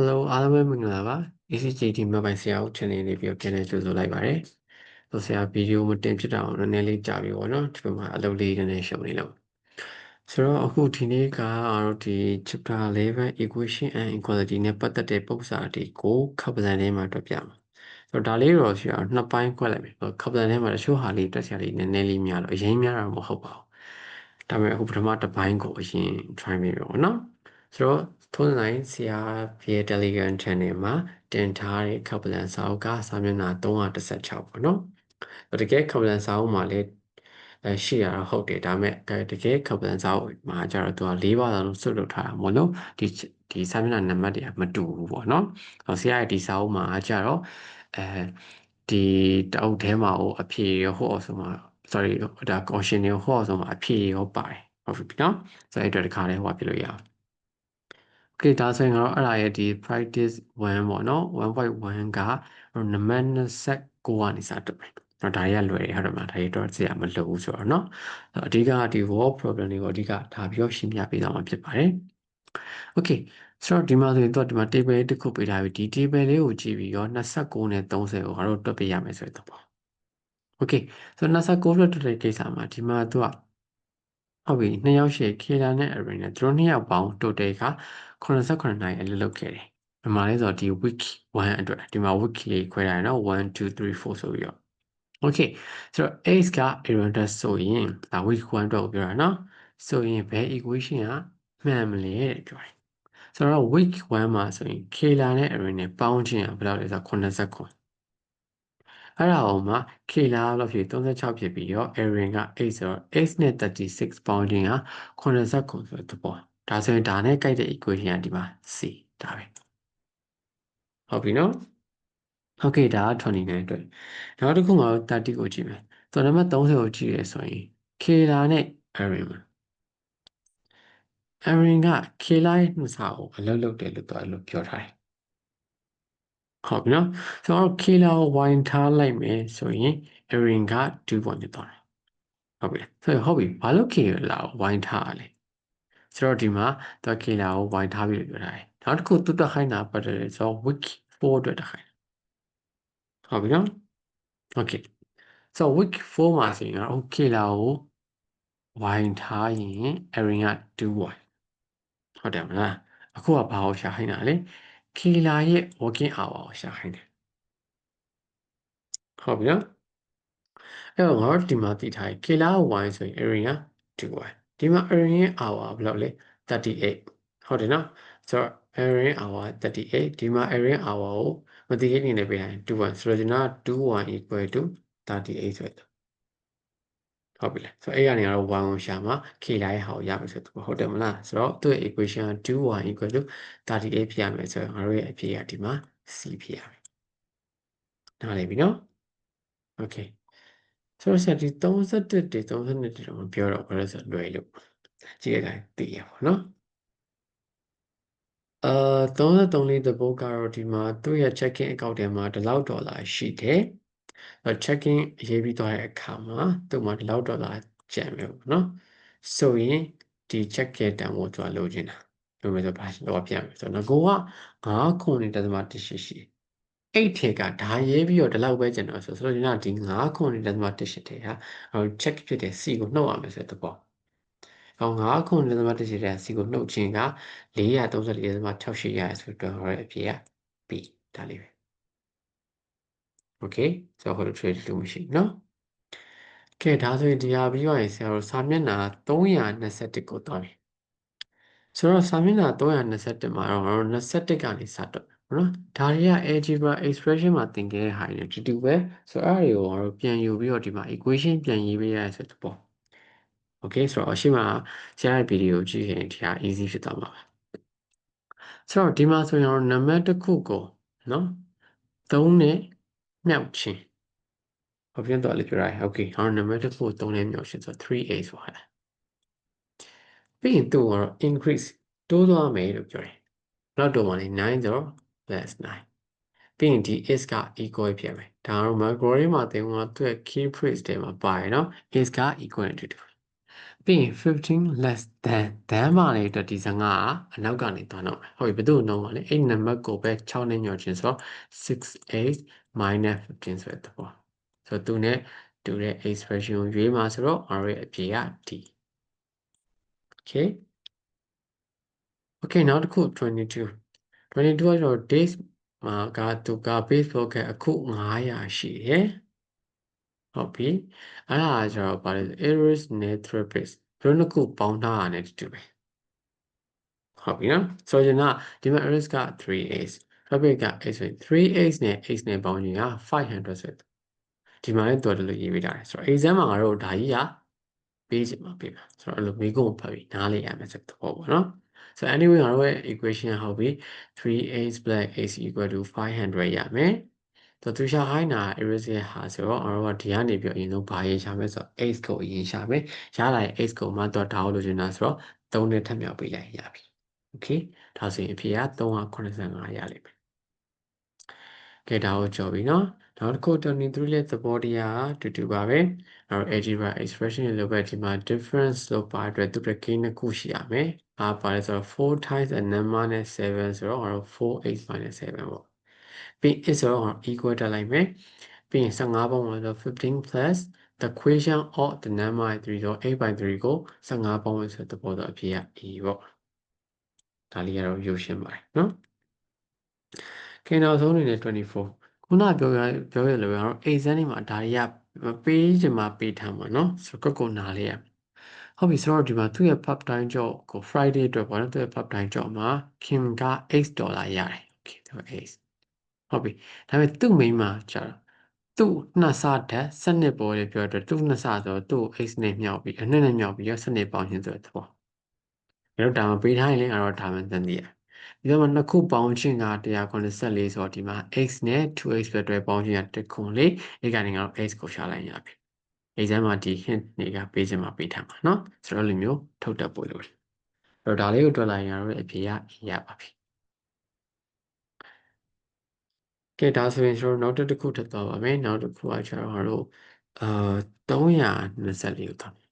Hello အားလုံးပဲမင်္ဂလာပါ ACJT မပိုင်ဆရာဦး channel လေးပြီးတော့ပြန်လည်ကြိုဆိုလိုက်ပါတယ်။ဆိုဆရာဗီဒီယိုမတင်ဖြစ်တာအောင်နည်းနည်းလေးကြာပြီပေါ့နော်ဒီမှာအလုပ်လေးနည်းနည်းရှုံနေလို့ဆိုတော့အခုဒီနေ့ကတော့ဒီ chapter 11 equation and equality နဲ့ပတ်သက်တဲ့ပုံစံတွေကိုခပ်ပစံထဲမှာတွေ့ပြမှာဆိုတော့ဒါလေးတော့ဆရာနှစ်ပိုင်းခွဲလိုက်မယ်ခပ်ပစံထဲမှာတချို့ဟာလေးတက်ဆရာလေးနည်းနည်းလေးများတော့အရင်များတာမဟုတ်ပါဘူးဒါပေမဲ့အခုပထမတစ်ပိုင်းကိုအရင် try မိပြီပေါ့နော်ဆိုတော့ ထုံးစံတိုင်းဆရာရဲ့ Telegram channel မှာတင်ထားတဲ့ Kaplan စာအုပ်ကစာမျက်နှာ316ပေါ့နော်တကယ် Kaplan စာအုပ်မှာလည်းအဲရှိရတာဟုတ်တယ်ဒါပေမဲ့တကယ် Kaplan စာအုပ်မှာကျတော့သူက၄ပါးလုံးစွတ်လုပ်ထားတာမို့လို့ဒီဒီစာမျက်နှာနံပါတ်တွေကမတူဘူးပေါ့နော်ဆရာရဲ့ဒီစာအုပ်မှာကျတော့အဲဒီတအုပ်ထဲမှာဟိုအဖြေရောဟောဆိုမှာ sorry ဒါ caution ရောဟောဆိုမှာအဖြေရောပါတယ်ဟုတ်ပြီနော်ဆိုတော့အဲ့အတွက်တစ်ခါလေးဟောပြလို့ရအောင် okay ဒါဆိုရင်ကတော့အဲ့ဒါရဲ့ဒီ practice 1ပေါ့နော်1.1ကနံပါတ်29ကနေစတက်မယ်နော်ဒါရက်လွယ်တယ်ဟုတ်တယ်မလားဒါရက်တော့ဆရာမလုပ်ဘူးဆိုတော့နော်အဓိကဒီ word problem တွေကိုအဓိကဒါပြီးတော့ရှင်းပြပေးသွားမှာဖြစ်ပါတယ် okay ဆိုတော့ဒီမှာဆိုရင်တော့ဒီမှာ table တစ်ခုပေးထားပြီဒီ table လေးကိုကြည့်ပြီးရော29နဲ့30ကိုငါတို့တွက်ပေးရမယ်ဆိုတဲ့ပေါ့ okay ဆိုတော့29လို့တွက်တဲ့ကိစ္စမှာဒီမှာသူကဟုတ်ပြီနှစ်ယောက်ရှိခေတာနဲ့ array နဲ့သူတို့နှစ်ယောက်ပေါင်း total က 89နိုင်အလုပ်လုပ်ခဲ့တယ်။ဒီမှာလဲဆိုတော့ဒီ week 1အတွက်ဒီမှာ week လေးခွဲထားရနော်1 2 3 4ဆိုပြီးတော့ okay ဆိုတော့ x က error တက်ဆိုရင်ဒါ week 1အတွက်ကိုပြောတာနော်ဆိုရင်ဘယ် equation ကမှန်မလဲတဲ့ပြောတယ်ဆိုတော့ week 1မှာဆိုရင် kla နဲ့ array နဲ့ပေါင်းခြင်းကဘယ်လောက်လဲဆိုတော့89အဲ့ဒါအောင်မှာ k လာလို့ဖြစ်36ဖြစ်ပြီးတော့ array က8ဆိုတော့ x နဲ့36ပေါင်းခြင်းက89ဆိုတဲ့သဘော ဒါဆိုရင်ဒါနဲ့ကြိုက်တဲ့ equation ကဒီမှာ c ဒါပဲဟုတ်ပြီနော်ဟုတ်ကဲ့ဒါက29အတွက်နောက်တစ်ခုငါတို့30ကိုကြည့်မယ်ဆိုတော့နံပါတ်30ကိုကြည့်ရဆိုရင် k လာနဲ့ array မှာ array က k လာရဲ့နှုတ်စာကိုအလုပ်လုပ်တယ်လို့ပြောလို့ပြောထားတယ်ဟုတ်ပြီနော်ဆိုတော့ k လာကို y ထားလိုက်မယ်ဆိုရင် array က 2point ဖြစ်သွားတယ်ဟုတ်ပြီဆိုတော့ဟုတ်ပြီဘာလို့ k လာကို y ထားရလဲ ဆိုတော့ဒီမှာသူ k လာကို y ထားပြီးပြောထားတယ်နောက်တစ်ခုသူတက်ခိုင်းတာပတ်တယ်ဆိုတော့ week 4အတွက်တက်ခိုင်းဟုတ်ပြီနော် okay so week 4မှာဆိုရင်တော့ okay လာကို y ထားရင် array က 2y ဟုတ်တယ်မလားအခုကဘာကိုရှာခိုင်းတာလဲ k လာရဲ့ working hour ကိုရှာခိုင်းတယ်ဟုတ်ပြီနော်အဲ့တော့ငါတို့ဒီမှာသိထားရင် k လာ y ဆိုရင် array က 2y ဒီမှာ array ရဲ့ hour ဘယ်လောက်လဲ38ဟုတ်တယ်နော်ဆိုတော့ array hour 38ဒီမှာ array hour ကိုမသိခဲ့နေနေပြန်21ဆိုတော့ကျွန်တော်21 equal to 38ဆိုတော့ဟုတ်ပြီလေဆိုတော့အဲ့ကနေကတော့1ကိုရှာမှာ k လာရဲ့ဟာကိုရမယ်ဆိုတော့ဟုတ်တယ်မလားဆိုတော့သူ့ရဲ့ equation က21 equal to 38ဖြစ်ရမယ်ဆိုတော့ငါတို့ရဲ့အဖြေကဒီမှာ c ဖြစ်ရမယ်နားလည်ပြီနော် okay ဆိုတော့ဆက်ဒီ31တွေ32တွေတော့မပြောတော့ဘာလို့ဆိုလွယ်လို့ကြည့်ရတိုင်းသိရပါတော့အာ33လေးတပုတ်ကတော့ဒီမှာသူ့ရဲ့ checking account ထဲမှာဒီလောက်ဒေါ်လာရှိတယ်။ checking ရေးပြီးသွားတဲ့အခါမှာသူ့မှာဒီလောက်ဒေါ်လာကျန်မယ်ပေါ့နော်။ဆိုရင်ဒီ check ရဲ့တန်ဖိုးသူကလိုချင်တာ။လိုမယ်ဆိုဘာလို့ပြရမလဲဆိုတော့ငကိုက9ခုနဲ့တသမ1ရှိရှိ။ အဲ့ထဲကဒါရေးပြီးတော့ဒီလောက်ပဲကျွန်တော်ဆိုဆိုတော့ကျွန်တော်ဒီ9ခုနဲ့လက်မတက်ရှိတဲ့ဟာအော် check ဖြစ်တဲ့ C ကိုနှုတ်ရမယ်ဆိုတဲ့သဘော။အော်9ခုနဲ့လက်မတက်ရှိတဲ့ C ကိုနှုတ်ခြင်းက434.68ရဆိုတော့ဟောရဲ့အဖြစ်က B ဒါလေးပဲ။ Okay ဆိုတော့ဟိုလို trade လို့မရှိနော်။ကဲဒါဆိုရင်ဒီဟာပြီးတော့ရင်ဆရာတို့စာမျက်နှာ321ကိုတွားပြီ။ဆိုတော့စာမျက်နှာ321မှာတော့21ကနေစတော့ နော်ဒါတွေက algebra expression မှာသင်ခဲ့တဲ့ဟာတွေတူတူပဲဆိုတော့အဲ့ဒါတွေကိုတော့ပြန်ယူပြီးတော့ဒီမှာ equation ပြန်ရေးပေးရဆိုတဲ့ပေါ့ okay ဆိုတော့အရှိမဆရာရဲ့ဗီဒီယိုကြည့်ရင်ဒီဟာ easy ဖြစ်သွားမှာပါဆိုတော့ဒီမှာဆိုရင်နံပါတ်တစ်ခုကိုနော်3နဲ့မြောက်ခြင်းဘာဖြစ်တော့လဲပြောရအောင် okay ဟောနံပါတ်တစ်ခုကို3နဲ့မြောက်ခြင်းဆိုတော့ 3a ဆိုတာပြီးရင်သူ့ကတော့ increase တိုးသွားမယ်လို့ပြောတယ်နောက်တော့မှလည်း9ဆိုတော့ plus 9ပြီးရင်ဒီ is က equal ဖြစ်မယ်ဒါကတော့ macro ရေးမှာသင်ကသူ့ရဲ့ key phrase ထဲမှာပါတယ်နော် is က equal to 2ပြီးရင်15 less than than မှာနေအတွက်ဒီစငါကအနောက်ကနေသွားတော့မယ်ဟုတ်ပြီဘယ်သူ့နှုံးပါလဲအဲ့နံပါတ်ကိုပဲ6နဲ့ညှော်ခြင်းဆိုတော့68 minus 15ဆိုတဲ့သဘောဆိုတော့သူနဲ့တူတဲ့ expression ကိုရွေးမှာဆိုတော့ r ရဲ့အဖြေက d okay okay နောက်တစ်ခု22 22ကတော့ days မှာကသူက baseball ကအခု900ရှိရယ်ဟုတ်ပြီအဲ့ဒါကျတော့ဘာလဲ aries nethrapis ဘယ်နှစ်ခုပေါင်းထားတာ ਨੇ တူပဲဟုတ်ပြီနော်ဆိုရင်ကဒီမှာ aries က 3ace rapid က ace ဆိုရင် 3ace နဲ့ ace နဲ့ပေါင်းရင်က500ဆိုဒီမှာလည်းတော်တယ်လို့ရေးပေးထားတယ်ဆိုတော့ exam မှာငါတို့ဒါကြီးကပေးချင်မှာပေးပါဆိုတော့အဲ့လိုမိကုံဖတ်ပြီးနားလေးရမယ်ဆိုတော့ပေါ့နော် so anyway ငါတို့ရဲ့ equation ဟုတ်ပြီ 3ace plus ace equal to 500ရမယ်တော့သူရှာခိုင်းတာ erase ရဲ့ဟာဆိုတော့ကျွန်တော်တို့ကဒီကနေပြီးအရင်ဆုံးဘာရေးရှာမယ်ဆိုတော့ x ကိုအရင်ရှာမယ်ရလာရင် x ကိုမှတော့ဒါကိုလိုချင်တာဆိုတော့3နဲ့ထပ်မြောက်ပေးလိုက်ရပြီ okay ဒါဆိုရင်အဖြေက385ရလိမ့်မယ်ကဲဒါကိုကြော်ပြီနော်နောက်တစ်ခု23ရဲ့သဘောတရားတူတူပါပဲ အဲတော့ algebra expression ရဲ့လိုပဲဒီမှာ difference လို့ပါအတွက်သူတစ်ကိန်းတစ်ခုရှိရမယ်အားပါလဲဆိုတော့4 times a number နဲ့7ဆိုတော့အဲတော့ 4x 7ပေါ့ပြီး is ဆိုတော့ equal တက်လိုက်မယ်ပြီးရင်15ပုံမှာဆို15 plus the equation of the number 3ဆို8 by 3ကို15ပုံမှာဆိုတဲ့ပေါ်တော့အဖြေက e ပေါ့ဒါလေးကတော့ရုပ်ရှင်းပါတယ်နော်ကဲနောက်ဆုံးအနေနဲ့24ခုနပြောရပြောရလို့ကတော့ exam တွေမှာဒါတွေက ပေးချင်မှပေးထားမှာနော်ဆိုတော့ကုတ်ကုတ်နားလေးရဟုတ်ပြီဆိုတော့ဒီမှာသူ့ရဲ့ pub time job ကို Friday အတွက်ပေါ့နော်သူ့ရဲ့ pub time job မှာ Kim က8ဒေါ်လာရတယ် okay သူ8ဟုတ်ပြီဒါပေမဲ့သူ့မိန်းမကျတော့သူ့နှစ်ဆဓာတ်စနစ်ပေါ်လေပြောတော့သူ့နှစ်ဆဆိုတော့သူ့ x နဲ့မြောက်ပြီးအနှစ်နဲ့မြောက်ပြီးရစနစ်ပေါင်းခြင်းဆိုတဲ့သဘောဘယ်တော့ဒါမှပေးထားရင်လည်းအဲ့တော့ဒါမှသင်သိရ ဒီတော့နှစ်ခုပေါင်းခြင်းက184ဆိုတော့ဒီမှာ x နဲ့ 2x ပဲတွဲပေါင်းခြင်းကတခုလေးဒီကနေငါတို့ x ကိုရှာလိုက်ရပြီ exam မှာဒီ hint တွေကပေးခြင်းမှာပေးထားမှာเนาะဆိုတော့လိုမျိုးထုတ်တတ်ပို့လို့အဲ့တော့ဒါလေးကိုတွက်လိုက်ရင်တော့အဖြေရရပါပြီကဲဒါဆိုရင်ကျွန်တော်နောက်တစ်ခုထပ်သွားပါမယ်နောက်တစ်ခုကကျတော့တို့အာ324ကိုသွားမယ်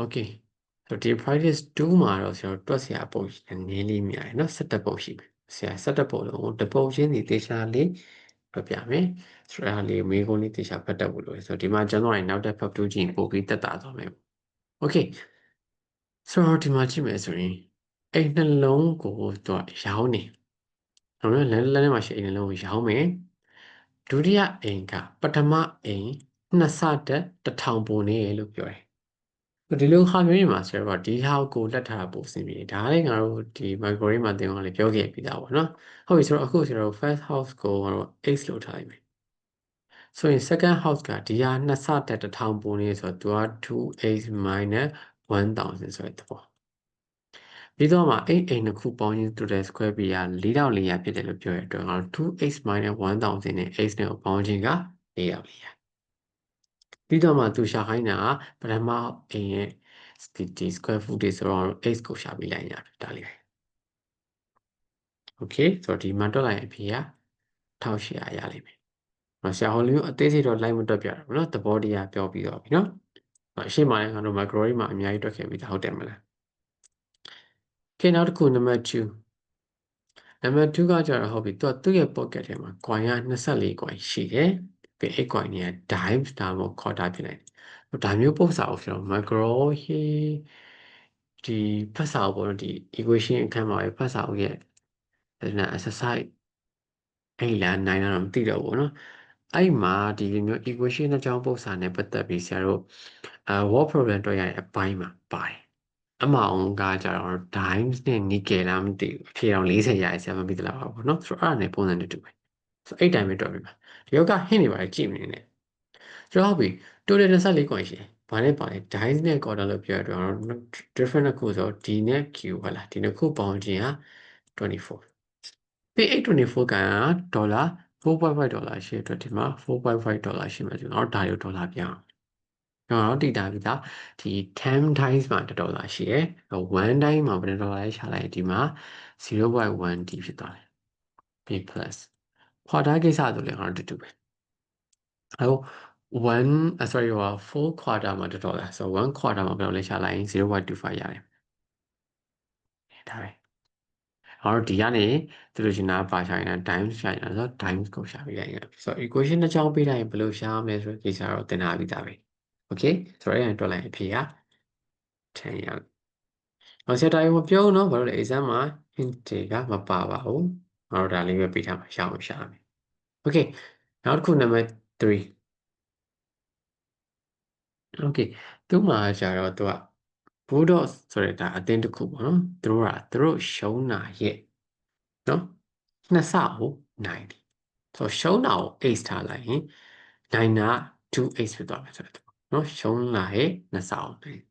Okay ဆိုဒီ practice 2မှာတော့ကျွန်တော်တွက်စရာပုံနည်းလေးများတယ်เนาะ17ပုံရှိမယ်ဆရာ17ပုံလုံးတပုံချင်းစီတေချာလေးပြပြမယ်ဆိုတော့အဲ့လေးမေးခွန်းလေးတေချာဖတ်တတ်ဖို့လိုတယ်ဆိုတော့ဒီမှာကျွန်တော်ရင်နောက်တစ်ဖတ်တူးကြည့်ပို့ပြီးတက်တာသွားမယ် Okay ဆိုတော့ဒီမှာကြည့်မယ်ဆိုရင်အဲ့နှလုံးကိုတော့ရောင်းနေကျွန်တော်လည်းလည်းမှာရှိအိမ်လုံးကိုရောင်းမယ်ဒုတိယအိမ်ကပထမအိမ်နှစ်ဆတက်တထောင်ပုံနေလို့ပြောတယ် ဒီလိုဟာမျိုးတွေမှာဆိုတော့ဒီဟာကိုလက်ထားပို့စင်ပြီဒါလည်းငါတို့ဒီ micro မှာတင်အောင်လည်းပြောခဲ့ပြီးသားပေါ့နော်ဟုတ်ပြီဆိုတော့အခုဆိုတော့ first house ကိုငါတို့ x လို့ထားလိုက်မယ်ဆိုရင် second house ကဒီဟာနှစ်ဆတက်တထောင်ပုံနေဆိုတော့သူက 2x 1000ဆိုတဲ့သဘောပြီးတော့မှအိမ်အိမ်တစ်ခုပေါင်းရင်တူတဲ့ square ပြရ4400ဖြစ်တယ်လို့ပြောရတဲ့အတွက်ငါတို့ 2x 1000နဲ့ x နဲ့ပေါင်းခြင်းက4400ပြီး တော့မှသူရှာခိုင်းတာပထမအိမ်ရဲ့ဒီဒီ square footage ဆိုတော့ x ကိုရှာပြီးလိုက်ရတယ်ဒါလေးပဲ okay ဆိုတော့ဒီမှာတွက်လိုက်ရင်အဖြေက1800ရလိမ့်မယ်။နော်ဆရာဟောလီမျိုးအသေးစိတ်တော့လိုက်မတွက်ပြတော့ဘူးနော်သဘောတရားပြောပြီးတော့ပြီနော်။အရှိမလည်းငါတို့ macro မှာအများကြီးတွက်ခဲ့ပြီးသားဟုတ်တယ်မလား။ Okay နောက်တစ်ခုနံပါတ်2နံပါတ်2ကကျတော့ဟုတ်ပြီသူကသူ့ရဲ့ pocket ထဲမှာ coin က24 coin ရှိတယ် ပြီးအဲ့ coin တွေက dimes ဒါမှမဟုတ် quarter ဖြစ်နိုင်တယ်ဒါမျိုးပုံစံကိုကျွန်တော် macro ဟေးဒီဖတ်စာအုပ်ပေါ်တော့ဒီ equation အခန်းမှာပဲဖတ်စာအုပ်ရဲ့ဒါနဲ့ exercise အဲ့လာနိုင်တာတော့မသိတော့ဘူးเนาะအဲ့မှာဒီလိုမျိုး equation အကြောင်းပုံစံနဲ့ပတ်သက်ပြီးဆရာတို့အဲ word problem တွေ့ရတဲ့အပိုင်းမှာပါတယ်အမအောင်ကကြတော့ dimes နဲ့ nickel လားမသိဘူးအဖြေတော့40ရာဆရာမပြီးသလားပါဘောเนาะဆိုတော့အဲ့ဒါနဲ့ပုံစံတူတူပဲဆို အဲ့တိုင်းပဲတွေ့ပြီပါဒီယောက hint နေပါလေကြည့်မနေနဲ့ကျွန်တော်ဟုတ်ပြီ total 24 coin ရှိတယ်ဘာနဲ့ပါလဲ dimes နဲ့ quarter လို့ပြောရတော့ different တစ်ခုဆို d နဲ့ q ဟုတ်လားဒီနှစ်ခုပေါင်းခြင်းက24ပြီး824ကဒေါ်လာ4.5ဒေါ်လာရှိတဲ့အတွက်ဒီမှာ4.5ဒေါ်လာရှိမှကျွန်တော်ဒါရုပ်ဒေါ်လာပြောင်းကျွန်တော်တိတာပြီသားဒီ10 times မှာ1ဒေါ်လာရှိရယ်1 time မှာဘယ်ဒေါ်လာလဲရှာလိုက်ဒီမှာ 0.1d ဖြစ်သွားတယ် b plus quarter ကိစ္စဆိုလည်းဟာတူတူပဲအဲတော့ one sorry ဟာ full quarter မှာတော်တော်လားဆိုတော့1 quarter မှာဘယ်လိုလဲရှာလိုက်0.25ရတယ်ဒါပဲအော်ဒီကနေသူတို့ရှင်နာပါရှာရင် times ရှာရင်ဆိုတော့ times ကိုရှာပြီးလိုက်ရဆိုတော့ equation တစ်ချောင်းပေးလိုက်ရင်ဘယ်လိုရှာမလဲဆိုတဲ့ကိစ္စတော့သင်ထားပြီးသားပဲ okay ဆိုတော့အဲ့ဒါတွက်လိုက်အဖြေက10ရအောင်။ဟောဆက်တိုင်းမပြောနော်ဘာလို့လဲ exam မှာ hint တွေကမပါပါဘူး။ ငါတို့ဒါလေးပဲပေးထားမှာရှာအောင်ရှာမယ်။ okay နောက်တစ်ခု number 3 okay သူ့မှာကျတော့သူက bulldog ဆိုတဲ့ဒါအသင်းတစ်ခုပေါ့နော်သူတို့ကသူတို့ရှုံးတာရဲ့နော်နှစ်ဆကိုနိုင်တယ်ဆိုရှုံးတာကို ace ထားလိုက်ရင်နိုင်တာ 2 ace ဖြစ်သွားမယ်ဆိုတော့နော်ရှုံးတာရဲ့နှစ်ဆကိုနိုင်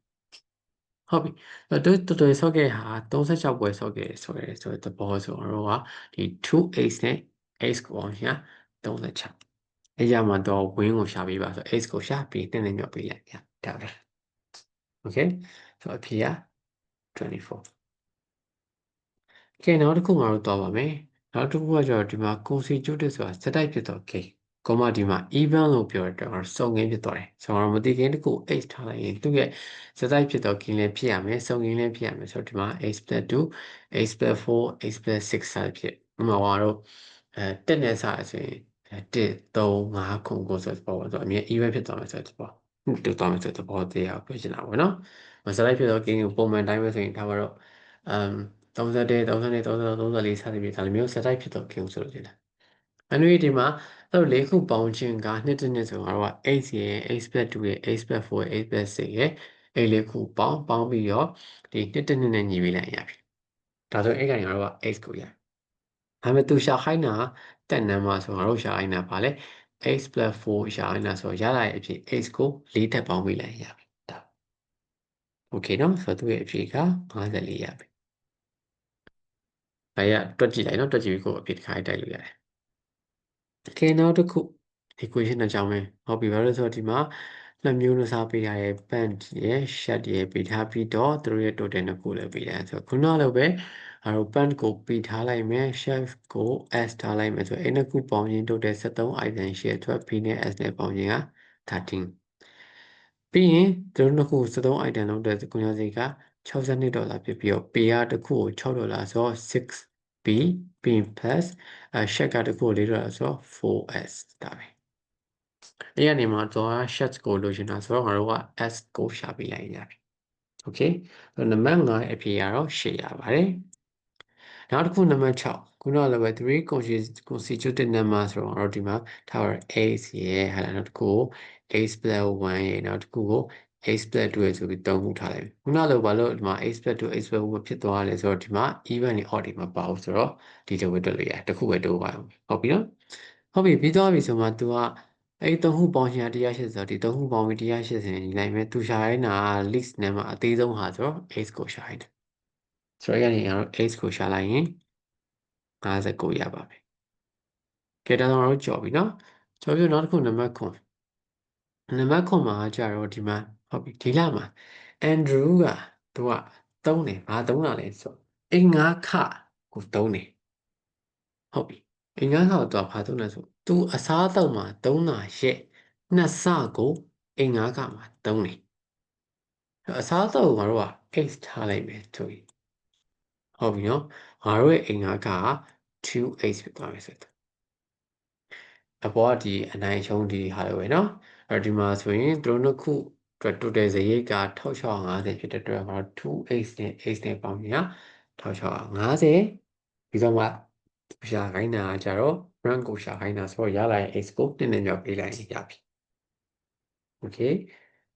ဟုတ်ပြီအဲ့တော့တော်တော်ဆော့ခဲ့ဟာ36ပွဲဆော့ခဲ့ဆိုရဲဆိုတဲ့သဘောဆိုတော့ကဒီ2 ace နဲ့ ace ကိုအောင်ရှာ36အဲ့ရမှာတော့ win ကိုရှာပေးပါဆို ace ကိုရှာပြီးတင်းနေမြောက်ပေးလိုက်ရဒါပဲ okay ဆိုတော့အဖြေက24ကဲနောက်တစ်ခုမှာတော့သွားပါမယ်နောက်တစ်ခုကကျတော့ဒီမှာ constitutive ဆိုတာစတိုက်ဖြစ်တော့ k ကောမဒီမှာ even လို့ပြောတဲ့တော့စုံငင်းဖြစ်သွားတယ်ဆိုတော့မတိခင်တစ်ခု h ထားလိုက်ရင်သူ့ရဲ့စတိုက်ဖြစ်တော့ k လည်းဖြစ်ရမယ်စုံငင်းလည်းဖြစ်ရမယ်ဆိုတော့ဒီမှာ h 2 h 4 h 6စဖြစ်ဥပမာတော့အဲတက်နေစားဆိုရင်1 3 5ခုကိုဆိုတော့ပေါ့ဆိုတော့အမြဲ even ဖြစ်သွားမယ်ဆိုတော့ပေါ့တူသွားမယ်ဆိုတော့ပေါ့တရားပြောချင်တာပေါ့နော်မစလိုက်ဖြစ်တော့ gain ကိုပုံမှန်တိုင်းပဲဆိုရင်ဒါမှတော့အမ်31 32 33 34စသဖြင့်ဒါလိုမျိုးစတိုက်ဖြစ်တော့ gain ဆိုလို့ရတယ်အနွေဒီမှာ အဲ့လိုလေးခုပေါင်းခြင်းကနှစ်တစ်နှစ်ဆိုတော့က x ရဲ့ x + 2ရဲ့ x + 4ရဲ့ x + 6ရဲ့အဲ့လေးခုပေါင်းပေါင်းပြီးတော့ဒီနှစ်တစ်နှစ်နဲ့ညီပြီးလိုက်ရပြီဒါဆိုအဲ့ကနေတော့ x ကိုရဒါပေမဲ့သူရှာခိုင်းတာတက်နံပါတ်ဆိုတော့ရှာခိုင်းတာဗာလဲ x + 4ရှာခိုင်းတာဆိုရလာရဲ့အဖြစ် x ကို၄ထပ်ပေါင်းပြီးလိုက်ရပြီဒါโอเคနော်ဆိုတော့သူ့ရဲ့အဖြစ်က54ရပြီအဲရတွက်ကြည့်လိုက်နော်တွက်ကြည့်ပြီးကိုအဖြစ်တစ်ခါတိုက်လို့ရတယ် ကဲနောက်တစ်ခု equation အကြောင်းပဲဟုတ်ပြီဘာလို့လဲဆိုတော့ဒီမှာနှစ်မျိုးနှစားပေးထားရဲ့ band ရဲ့ shed ရဲ့ပေးထားပြီးတော့သူတို့ရဲ့ total နှစ်ခုလည်းပေးထားဆိုတော့ခုနလိုပဲအဲတော့ band ကိုပေးထားလိုက်မယ် shed ကို s ထားလိုက်မယ်ဆိုတော့အဲ့နှစ်ခုပေါင်းရင် total 73 item ရှိတဲ့အတွက် p နဲ့ s နဲ့ပေါင်းရင်က13ပြီးရင်သူတို့နှစ်ခု73 item လုံးတဲ့ကွန်ရက်စိတ်က62ဒေါ်လာဖြစ်ပြီးတော့ p ကတစ်ခုကို6ဒေါ်လာဆိုတော့ 6b p plus အဲ shed ကတစ်ခုကို4ဒေါ်လာဆိုတော့ 4s ဒါပဲအဲ့ကနေမှတော့ sheds ကိုလိုချင်တာဆိုတော့ငါတို့က s ကိုရှာပေးလိုက်ရပြီ okay ဆိုတော့နံပါတ်5အဖြေကတော့8ရပါတယ်နောက်တစ်ခုနံပါတ်6ခုနကလည်းပဲ3 constitutive number ဆိုတော့တော့ဒီမှာထားရ x ရဲ့ဟာနောက်တစ်ခုကို x + 1ရဲ့နောက်တစ်ခုကို x + 2ရဲ့ဆိုပြီးသုံးခုထားလိုက်ခုနလိုဘာလို့ဒီမှာ x + 2 x + 1ဖြစ်သွားလဲဆိုတော့ဒီမှာ even နဲ့ odd တွေမပါဘူးဆိုတော့ဒီလိုပဲတွက်လို့ရတယ်တစ်ခုပဲတိုးပါအောင်ဟုတ်ပြီနော်ဟုတ်ပြီပြီးသွားပြီဆိုမှ तू ကအဲ့သုံးခုပေါင်းရှင်180ဆိုတော့ဒီသုံးခုပေါင်းပြီး180နေလိုက်မယ်သူရှာရိုင်းတာ list နဲ့မှာအသေးဆုံးဟာဆိုတော့ x ကိုရှာရိုင်းတယ်ဆိုတော့အဲ့ဒီကတော့ x ကိုရှာလိုက်ရင်59ရပါမယ်ကဲဒါတော့တော့ကြော်ပြီနော်ကြော်ပြီနောက်တစ်ခုနံပါတ်9နံပါတ်9မှာကြတော့ဒီမှာ ဟုတ်ပြီဒီလမှာ Andrew ကသူကသုံးတယ်ဘာသုံးတာလဲဆိုအင်္ဂါခကိုသုံးတယ်ဟုတ်ပြီအင်္ဂါခကိုသူကဘာသုံးလဲဆိုသူအစားအသောက်မှာသုံးတာရဲ့နှစ်ဆကိုအင်္ဂါခမှာသုံးတယ်အစားအသောက်ကိုငါတို့က x ထားလိုက်မယ်ဆိုရင်ဟုတ်ပြီနော်ငါတို့ရဲ့အင်္ဂါခက 2x ဖြစ်သွားပြီဆိုတော့အပေါ်ကဒီအနိုင်ရှုံးဒီဟာလိုပဲเนาะအဲ့ဒီမှာဆိုရင်သူတို့နှစ်ခုအတွက် total စရိတ်က1650ဖြစ်တဲ့အတွက်မှာ 2x နဲ့ x နဲ့ပေါင်းရင်1650ပြီးတော့မှရှာခိုင်းတာကြတော့ rank ကိုရှာခိုင်းတာဆိုတော့ရလာရင် x ကိုနည်းနည်းမြောက်ပေးလိုက်ရင်ရပြီ okay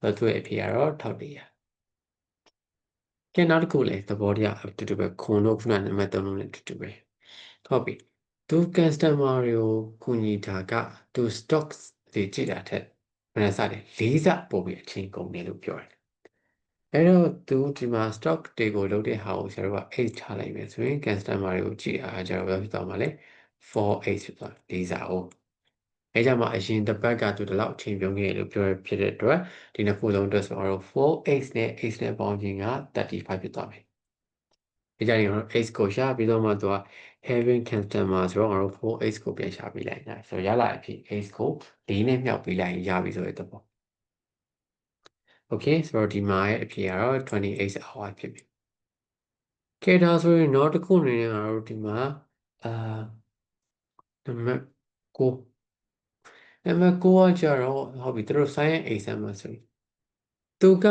တော့သူ့ရဲ့အဖြေကတော့1400ကဲနောက်တစ်ခုလေသဘောတရားအတူတူပဲခွန်တို့ခုနနံပါတ်3လုံးနဲ့အတူတူပဲဟုတ်ပြီသူ customer တွေကိုကူညီတာကသူ stocks တွေကြည့်တာထက် ဘယ်နဲ့စလဲလေးစပို့ပြီးအချိန်ကုန်တယ်လို့ပြောတယ်အဲ့တော့သူဒီမှာ stock တွေကိုလုပ်တဲ့ဟာကိုဆရာတို့က H ထားလိုက်မယ်ဆိုရင် customer တွေကိုကြည့်အားကြတော့ဘယ်ဖြစ်သွားမှာလဲ 4H ဖြစ်သွားလေးစားအောင်အဲကြောင့်မှအရင်တစ်ပတ်ကသူဒီလောက်အချိန်ပြုံးခဲ့လို့ပြောရဖြစ်တဲ့အတွက်ဒီနှစ်ခုလုံးအတွက်ဆိုတော့ 4H နဲ့ H နဲ့ပေါင်းခြင်းက35ဖြစ်သွားမယ်ဒီကြရင်ငါတို့ x ကိုရှာပြီးတော့မှသူက having customer ဆိုတော့ငါတို့ for x ကိုပြန်ရှာပြီးလိုက်တာဆိုတော့ရလာအဖြစ် x ကို၄နဲ့မြောက်ပြီးလိုက်ရင်ရပြီဆိုတဲ့သဘော Okay ဆိုတော့ဒီမှာရဲ့အဖြေကတော့ 28 hour ဖြစ်ပြီကဲဒါဆိုရင်နောက်တစ်ခုအနေနဲ့ငါတို့ဒီမှာအာနံပါတ်9နံပါတ်9ကကြတော့ဟုတ်ပြီသူတို့ science exam မှာဆိုရင်သူက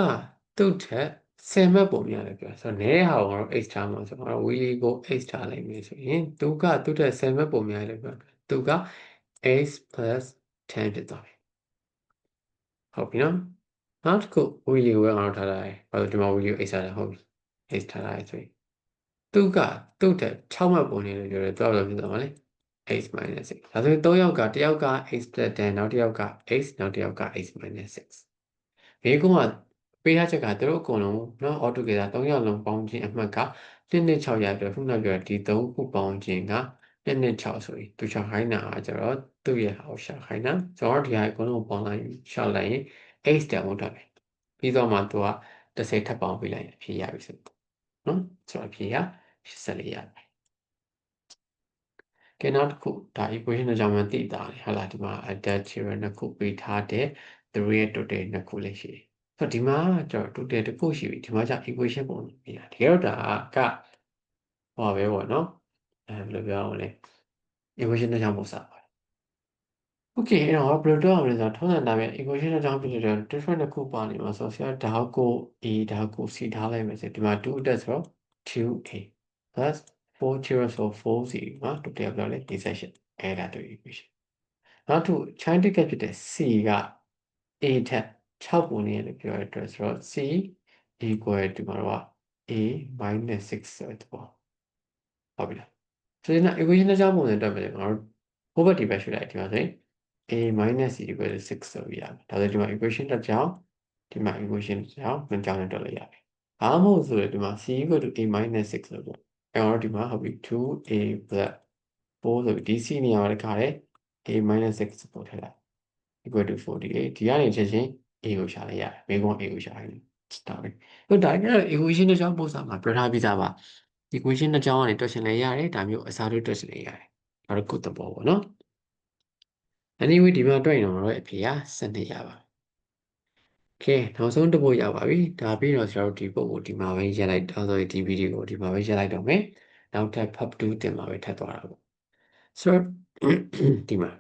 သူ့ထက် 10မှတ်ပုံရတယ်ပြောဆိုတော့နည်းဟာကိုငါတို့ x ထားမှာဆိုတော့ငါတို့ wheelie ကို x ထားလိုက်မယ်ဆိုရင်သူကသူ့ထက်10မှတ်ပုံရတယ်ပြောသူက x 10ဖြစ်သွားပြီဟုတ်ပြီနော်နောက်တစ်ခု wheelie ကိုငါတို့ထားလိုက်ဘာလို့ဒီမှာ wheelie ကို x ထားတယ်ဟုတ်ပြီ x ထားလိုက်ဆိုရင်သူကသူ့တက်6မှတ်ပုံနေလို့ပြောတယ်သူကဘယ်လိုဖြစ်သွားမှာလဲ x minus 6ဒါဆိုရင်3ယောက်ကတစ်ယောက်က x plus 10နောက်တစ်ယောက်က x နောက်တစ်ယောက်က x minus 6ဘေးကုန်းက ပေးထားချက်ကသူတို့အကုန်လုံးเนาะ all together 3ယောက်လုံးပေါင်းခြင်းအမှတ်က1နဲ့6ရပြခုနပြောဒီ3ခုပေါင်းခြင်းက1နဲ့6ဆိုရင်သူရှာခိုင်းတာကကျတော့သူ့ရဲ့ဟာကိုရှာခိုင်းတာဆိုတော့ဒီဟာအကုန်လုံးပေါင်းလိုက်ရှာလိုက်ရင် x တန်ဖို့ထွက်တယ်ပြီးတော့မှသူက30ထပ်ပေါင်းပေးလိုက်ရင်ဖြေရပြီဆိုနော်ဆိုတော့ဖြေရ84ရတယ်ကဲနောက်တစ်ခုဒါ equation တစ်ကြောင့်မှသိတာလေဟုတ်လားဒီမှာ adapt theorem နှစ်ခုပေးထားတဲ့ three ရဲ့ total နှစ်ခုလေးရှိတယ် ဆိုတော့ဒီမှာကျွန်တော် total တစ်ခုရှိပြီဒီမှာကျ equation ပုံပြတာတကယ်တော့ဒါကဟောပဲပေါ့နော်အဲဘယ်လိုပြောအောင်လဲ equation တစ်ကြောင့်ပုံစံပါ Okay အဲ့တော့ဘယ်လိုတော့အောင်လဲဆိုတော့ထုံးစံတိုင်းပဲ equation တစ်ကြောင်းဖြစ်တဲ့ different တစ်ခုပါနေမှာဆိုတော့ဆရာဒါကို a ဒါကို c ထားလိုက်မယ်ဆိုဒီမှာ2တက်ဆိုတော့ 2a plus 4 0ဆို4 c နော်တူတယ်ပြောလဲဒီ section အဲ့ဒါတူ equation နောက်တစ် chain ticket ဖြစ်တဲ့ c က a ထက် 6ပုံနေလို့ပြောရတဲ့အတွက်ဆိုတော့ c equal ဒီမှာတော့ a minus 6ဆိုတဲ့ပေါ့ဟုတ်ပြီလားဆိုရင် equation တစ်ကြောင်းပုံစံတက်မယ်ငါတို့ over ဒီဘက်ရွှေ့လိုက်ဒီမှာဆိုရင် a minus c equal to 6ဆိုပြီးရမယ်ဒါဆိုဒီမှာ equation တစ်ကြောင်းဒီမှာ equation တစ်ကြောင်းနှစ်ကြောင်းနဲ့တွက်လို့ရတယ်ဘာမှမဟုတ်ဆိုရင်ဒီမှာ c equal to a minus 6ဆိုတော့အဲ့တော့ဒီမှာဟုတ်ပြီ 2a plus 4ဆိုပြီး dc နေရာမှာတခါလေ a minus 6ပို့ထည့်လိုက် equal to 48ဒီကနေချက်ချင်း a ကိုရှာလိုက်ရတယ်ဘေးကုန်း a ကိုရှာလိုက်တယ်ဒါပဲဟိုဒါက equation တစ်ကြောင်းပုံစံမှာပြောထားပြီးသားပါ equation တစ်ကြောင်းကနေတွက်ရှင်လဲရတယ်ဒါမျိုးအစားထိုးတွက်ရှင်လဲရတယ်ဒါတော့ကုသဘောပေါ့နော် anyway ဒီမှာတွက်ရင်တော့အဖြေက12ရပါကဲနောက်ဆုံးတစ်ပုတ်ရပါပြီဒါပြီးတော့ကျွန်တော်တို့ဒီပုတ်ကိုဒီမှာပဲရက်လိုက်တော့ဆိုဒီဗီဒီယိုကိုဒီမှာပဲရက်လိုက်တော့မယ်နောက်ထပ် pub 2တင်မှာပဲထပ်သွားတာပေါ့ဆိုတော့ဒီမှာ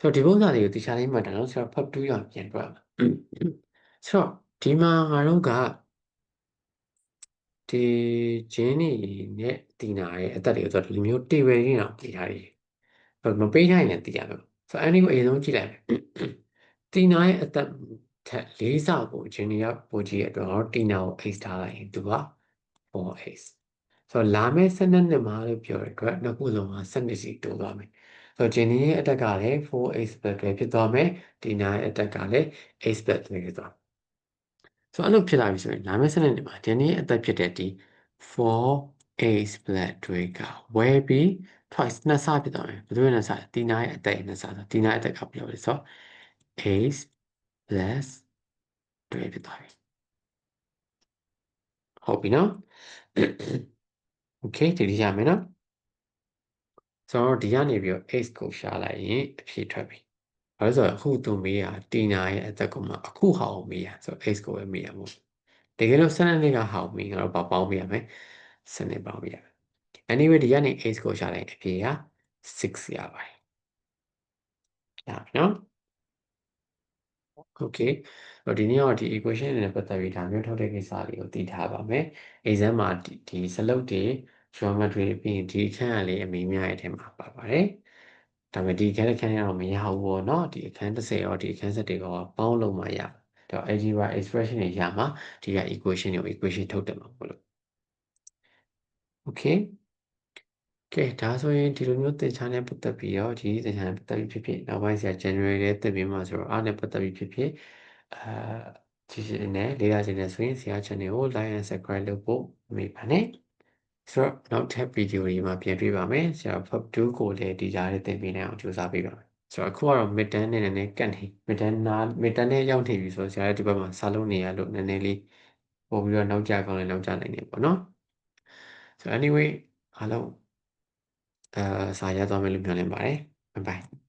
ဆိုတော့ဒီပုံစံလေးကိုတခြားလေးမှတ်တာနော်ဆိုတော့ pub 2ရပြန်တွက်မှာဆိုတော့ဒီမှာငါတို့ကဒီဂျင်းနေနဲ့တင်နာရဲ့အသက်တွေဆိုတော့ဒီလိုမျိုး table ရင်းအောင်ပြထားတယ်မပေးနိုင်လည်းတည်ရမယ်ဆိုတော့ anyway အရင်ဆုံးကြည့်လိုက်မယ်တင်နာရဲ့အသက်ထက်လေးဆပိုဂျင်းနေရပိုကြီးရဲ့အတွက်တော့တင်နာကို x ထားလိုက်ရင်သူက 4x ဆိုတော့လာမယ့်12နှစ်မှာလို့ပြောရတဲ့အတွက်နှစ်ခုလုံးက12စီတိုးသွားမယ် ဆိုတော့ဂျင်းနေရဲ့အတက်ကလည်း 4x ပဲဖြစ်သွားမယ်တင်နာရဲ့အတက်ကလည်း x ပဲဖြစ်သွားဆိုတော့အဲ့လိုဖြစ်လာပြီဆိုရင်လာမယ့်12နှစ်မှာဂျင်းနေရဲ့အသက်ဖြစ်တဲ့ဒီ 4x plus တွေကဝယ်ပြီး twice နှစ်ဆဖြစ်သွားမယ်ဘယ်လိုလဲနှစ်ဆတီနာရဲ့အသက်နှစ်ဆဆိုတီနာရဲ့အသက်ကဘယ်လိုလဲဆိုတော့8 plus 2ဖြစ်သွားပြီဟုတ်ပြီနော် okay ဒီရမယ်နော် ဆိုတော့ဒီကနေပြီးတော့ x ကိုရှာလိုက်ရင်အဖြေထွက်ပြီဘာလို့ဆိုတော့အခုသူမေးတာတီနာရဲ့အသက်ကမှအခုဟာကိုမေးရဆိုတော့ x ကိုပဲမေးရမို့တကယ်လို့12နှစ်ကဟာကိုမေးတော့ပေါင်းပေးရမယ်12ပေါင်းပေးရမယ် anyway ဒီကနေ x ကိုရှာလိုက်အဖြေက6ရပါတယ်။ဒါနော်။ Okay တော့ဒီနေ့တော့ဒီ equation တွေနဲ့ပတ်သက်ပြီးဒါမျိုးထုတ်တဲ့ကိစ္စလေးကိုသိထားပါမယ်။ exam မှာဒီဒီစလုတ်တွေ geometry ပြီးရင်ဒီအခန်းကလေးအမေများရဲ့အထက်မှာပါပါတယ်။ဒါပေမဲ့ဒီအခန်းတစ်ခန်းကတော့မရဘူးပေါ့နော်။ဒီအခန်း30ရောဒီအခန်း7တွေကပေါင်းလို့မှရ။တော့ algebra expression တွေရမှာဒီက equation တွေကို equation ထုတ်တယ်မှာပေါ့လို့။ Okay ကဲဒါဆိုရင်ဒီလိုမျိုးသင်္ချာနဲ့ပတ်သက်ပြီးတော့ဒီသင်္ချာနဲ့ပတ်သက်ပြီးဖြစ်ဖြစ်နောက်ပိုင်းဆရာ January ထဲသင်ပြီးမှဆိုတော့အားနဲ့ပတ်သက်ပြီးဖြစ်ဖြစ်အာကြည့်ရှင်နဲ့လေ့လာခြင်းနဲ့ဆိုရင်ဆရာ channel ကို like and subscribe လုပ်ဖို့မမေ့ပါနဲ့ ဆိုတော့နောက်ထပ်ဗီဒီယိုတွေမှာပြန်တွေ့ပါမယ်ဆရာ pub 2ကိုလည်းဒီကြားထဲသင်ပေးနိုင်အောင်ကြိုးစားပေးပါမယ်ဆိုတော့အခုကတော့ mid term နဲ့နည်းနည်းကတ်နေ mid term နာ mid term နဲ့ရောက်နေပြီဆိုတော့ဆရာဒီဘက်မှာစာလုံးနေရလို့နည်းနည်းလေးပို့ပြီးတော့နောက်ကျကောင်းလည်းနောက်ကျနိုင်နေပေါ့နော်ဆိုတော့ anyway အားလုံးအာစာရသွားမယ်လို့မျှော်လင့်ပါတယ် bye bye